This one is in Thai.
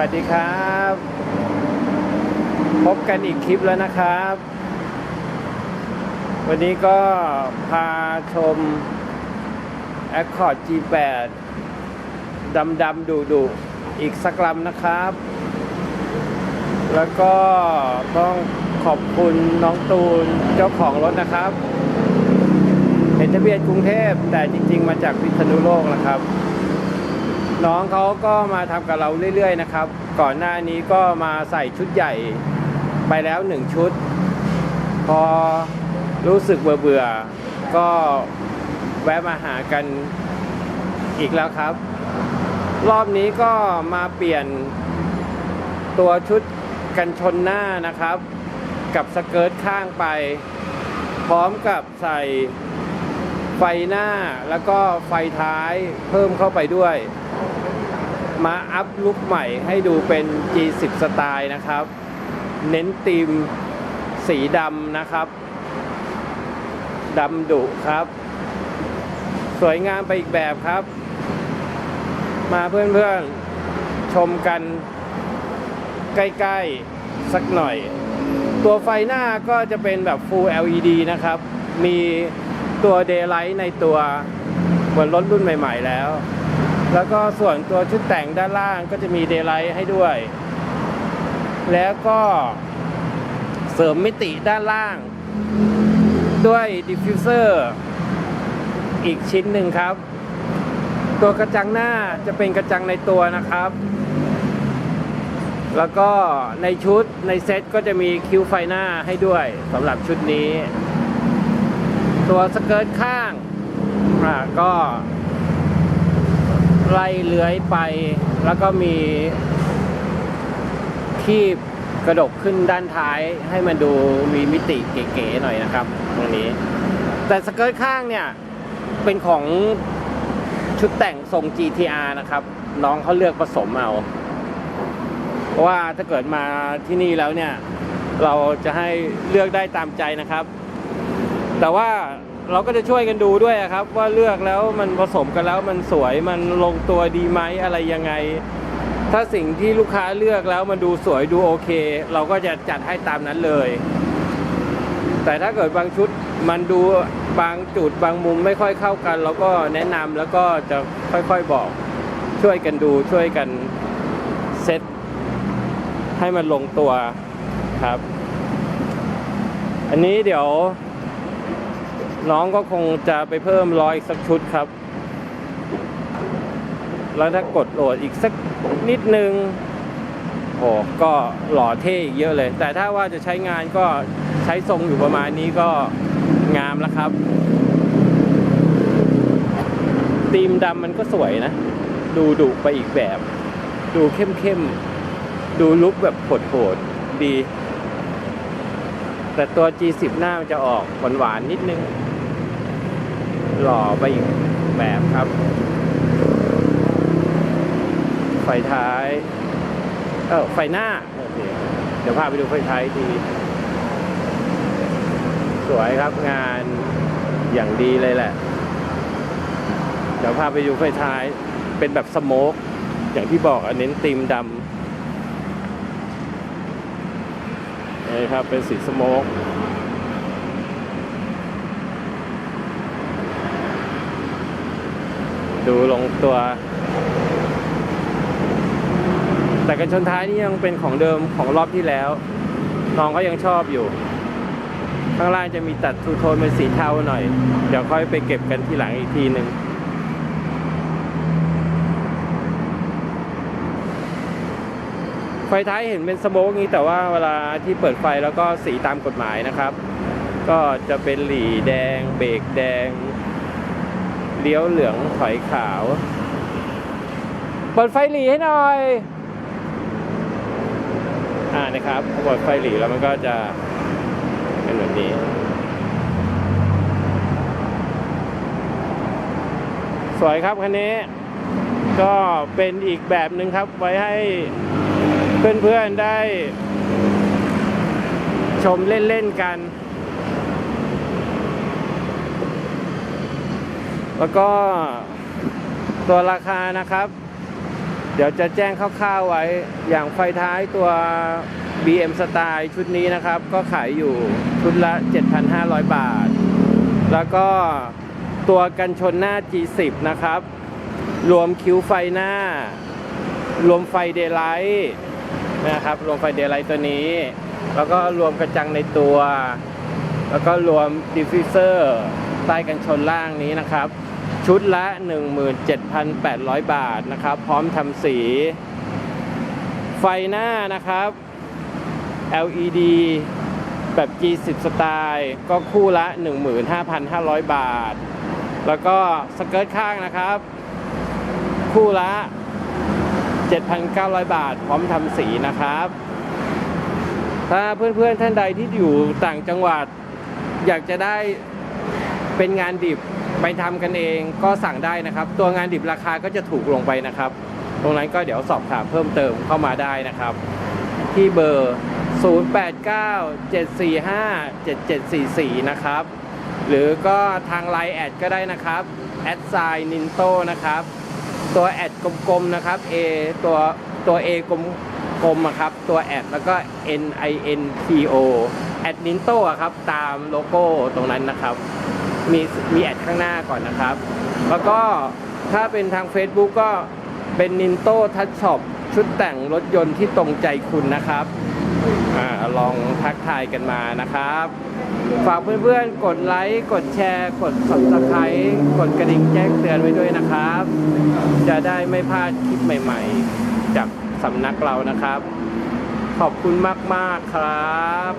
วัสดีครับ พบกันอีกคลิปแล้วนะครับ วันนี้ก็พาชม Accord G8 ดำดำดูดูอีกสักลำนะครับ แล้วก็ต้องขอบคุณน้องตูนเจ้าของรถนะครับ เห็นทะเบียนกรุงเทพแต่จริง ๆ มาจากพิษณุโลกนะครับ น้องเขาก็มาทำกับเราเรื่อยๆนะครับ ก่อนหน้านี้ก็มาใส่ชุดใหญ่ไปแล้วหนึ่งชุด พอรู้สึกเบื่อๆก็แวะมาหากันอีกแล้วครับ รอบนี้ก็มาเปลี่ยนตัวชุดกันชนหน้านะครับ กับสเกิร์ตข้างไป พร้อมกับใส่ไฟหน้าแล้วก็ไฟท้ายเพิ่มเข้าไปด้วย มาอัพลุคใหม่ให้ดูเป็น G10 สไตล์นะครับ เน้นธีมสีดำนะครับดำดุครับ สวยงามไปอีกแบบครับ มาเพื่อนๆชมกันใกล้ๆสักหน่อย ตัวไฟหน้าก็จะเป็นแบบ Full LED นะครับ มีตัว Daylight ในตัวเหมือนรถรุ่นใหม่ ๆ แล้ว แล้วก็ส่วนตัวชุดแต่งด้านล่างก็จะมี Daylight ให้ด้วย แล้วก็เสริมมิติด้านล่าง ด้วย Diffuser อีกชิ้นหนึ่งครับ ตัวกระจังหน้าจะเป็นกระจังในตัวนะครับ แล้วก็ในชุดในเซ็ตก็จะมีคิ้วไฟหน้าให้ด้วยสำหรับชุดนี้ ตัวสเกิร์ตข้างก็ ไล่เลื้อยไป แล้วก็มีคีบกระดกขึ้นด้านท้ายให้มันดูมีมิติเก๋ๆหน่อยนะครับ ตรงนี้ แต่สเกิร์ตข้างเนี่ย เป็นของชุดแต่งทรง GTR นะครับ น้องเขาเลือกผสมเอาเพราะว่าถ้าเกิดมาที่นี่แล้วเนี่ย เราจะให้เลือกได้ตามใจนะครับ แต่ว่า เราก็จะช่วยกันดูด้วยครับ ว่าเลือกแล้วมันผสมกันแล้วมันสวยมันลงตัวดีไหมอะไรยังไง ถ้าสิ่งที่ลูกค้าเลือกแล้วมันดูสวยดูโอเค เราก็จะจัดให้ตามนั้นเลย แต่ถ้าเกิดบางชุดมันดูบางจุดบางมุมไม่ค่อยเข้ากัน เราก็แนะนำแล้วก็จะค่อยๆบอก ช่วยกันดูช่วยกันเซตให้มันลงตัวครับ อันนี้เดี๋ยว น้องก็คงจะไปเพิ่มรอยสักชุดครับ แล้วถ้ากดโหลดอีกสักนิดนึงโอ้ก็หล่อเท่อีกเยอะเลย แต่ถ้าว่าจะใช้งานก็ใช้ทรงอยู่ประมาณนี้ก็งามแล้วครับธีมดำมันก็สวยนะ ดูดุไปอีกแบบ ดูเข้มเข้มดูลุคแบบโหดๆดี แต่ตัว G10 หน้ามันจะออกหวานๆนิดนึง หล่อไปอีกแบบครับ ไฟท้าย เออไฟหน้าโอเคเดี๋ยวพาไปดูไฟท้ายอีกที สวยครับงานอย่างดีเลยแหละ เดี๋ยวพาไปดูไฟท้าย เป็นแบบสโมกอย่างที่บอกอันเน้นตีมดำนี่ครับเป็นสีสโมก ดูลงตัว แต่กันชนท้ายนี่ยังเป็นของเดิมของรอบที่แล้ว น้องก็ยังชอบอยู่ ข้างล่างจะมีตัดทูโทนเป็นสีเทาหน่อย เดี๋ยวค่อยไปเก็บกันที่หลังอีกทีหนึ่งไฟท้ายเห็นเป็นสโมกนี้แต่ว่าเวลาที่เปิดไฟแล้วก็สีตามกฎหมายนะครับ ก็จะเป็นหลีแดง เบรกแดง เลี้ยวเหลืองถอยขาว เปิดไฟหลีให้หน่อย อ่านะครับพอเปิดไฟหลีแล้วมันก็จะเป็นแบบนี้ สวยครับคันนี้ก็เป็นอีกแบบหนึ่งครับไว้ให้เพื่อนๆได้ชมเล่นๆกัน แล้วก็ตัวราคานะครับ เดี๋ยวจะแจ้งคร่าวๆไว้ อย่างไฟท้ายตัว BM Style ชุดนี้นะครับ ก็ขายอยู่ชุดละ 7,500 บาท แล้วก็ตัวกันชนหน้า G10 นะครับ รวมคิ้วไฟหน้า รวมไฟเดย์ไลท์นะครับ รวมไฟเดย์ไลท์ตัวนี้ แล้วก็รวมกระจังในตัว แล้วก็รวมดิฟฟิวเซอร์ใต้กันชนล่างนี้นะครับ ชุดละ 17,800 บาทนะครับ พร้อมทำสี ไฟหน้านะครับ LED แบบ G10 สไตล์ก็คู่ละ 15,500 บาท แล้วก็สเกิร์ตข้างนะครับ คู่ละ 7,900 บาท พร้อมทำสีนะครับ ถ้าเพื่อนๆท่านใดที่อยู่ต่างจังหวัด อยากจะได้เป็นงานดิบ ไปทำกันเองก็สั่งได้นะครับ ตัวงานดิบราคาก็จะถูกลงไปนะครับ ตรงนั้นก็เดี๋ยวสอบถามเพิ่มเติมเข้ามาได้นะครับ ที่เบอร์ 0897457744 นะครับ หรือก็ทางไลน์แอดก็ได้นะครับแอดไซนินโตนะครับ ตัวแอดกลมๆนะครับ A ตัวตัว A กลมกลมอะครับตัวแอดแล้วก็ N I N T O แอดนินโตะครับ ตามโลโก้ตรงนั้นนะครับ มีมีแอดข้างหน้าก่อนนะครับ แล้วก็ถ้าเป็นทาง Facebook ก็เป็น Ninto Touch Shop ชุดแต่งรถยนต์ที่ตรงใจคุณนะครับอาลองทักทายกันมานะครับ ฝากเพื่อนๆ กดไลค์ กดแชร์ กด subscribe กดกระดิ่งแจ้งเตือนไว้ด้วยนะครับ จะได้ไม่พลาดคลิปใหม่ๆ จากสำนักเรานะครับ ขอบคุณมากๆครับ